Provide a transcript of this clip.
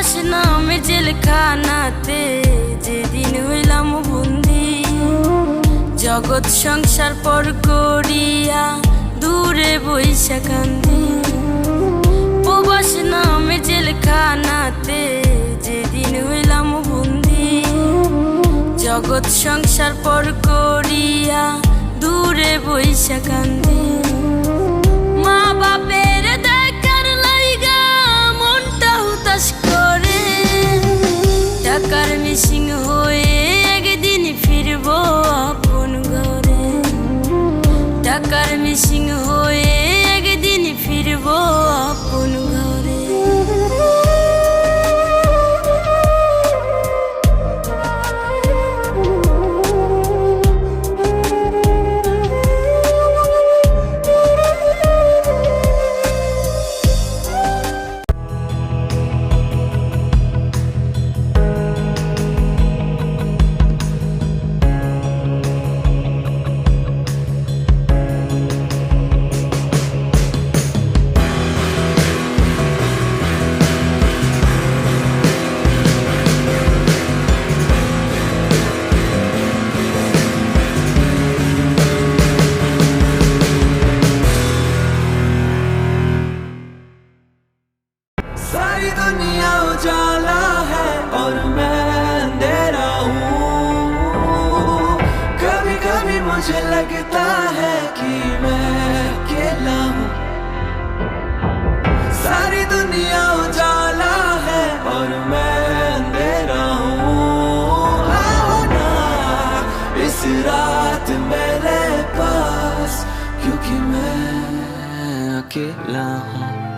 প্রবাস নামে জেলখানাতে যেদিন হইলাম বন্দি। জগৎ সংসার পর করিয়া দূরে বৈশা কান্দি প্রবাস নামে জেলখানাতে যেদিন হইলাম বন্দি। জগৎ সংসার পর করিয়া দূরে বৈশা কান্দি টাকার হয়ে একদিন ফিরব আপন ঘরে। টাকার মিসিং হয়ে सारी दुनिया उजाला है और मैं अंधेरा हूँ। कभी कभी मुझे लगता है कि मैं अकेला हूँ। सारी दुनिया उजाला है और मैं अंधेरा हूँ। आओ ना, इस रात मेरे पास, क्योंकि मैं अकेला हूँ।